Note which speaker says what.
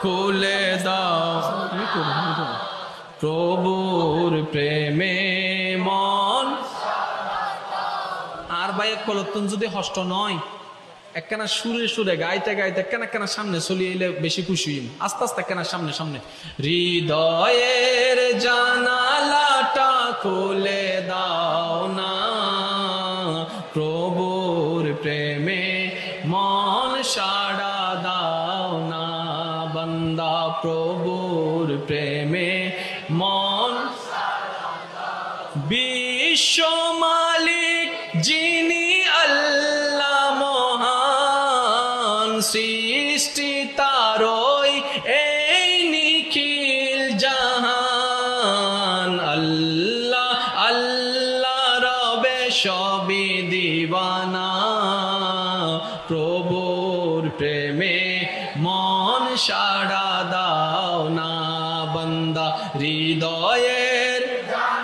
Speaker 1: খুলে দাও। প্রভুর প্রেমে মন। আর ভাই, এক কলত্তন যদি হষ্ট নয়, একখানা সুরে সুরে গাইতে গাইতে একখানা একখানা সামনে চলে এলে বেশি খুশি। আস্তে আস্তে একখানা সামনে সামনে। হৃদয়ের জানালাটা খুলে দাও না। প্রভুর প্রেমে মন সাড়া বন্দা প্রভুর প্রেমে মন। বিশ্ব মালিক যিনি আল্লাহ মহান, সৃষ্টি তারই এই নিখিল জাহান। আল্লাহ আল্লাহ রবে সবই দিবানা। প্রভুর প্রেমে মন সাড়া দাও না বন্দা। হৃদয়ের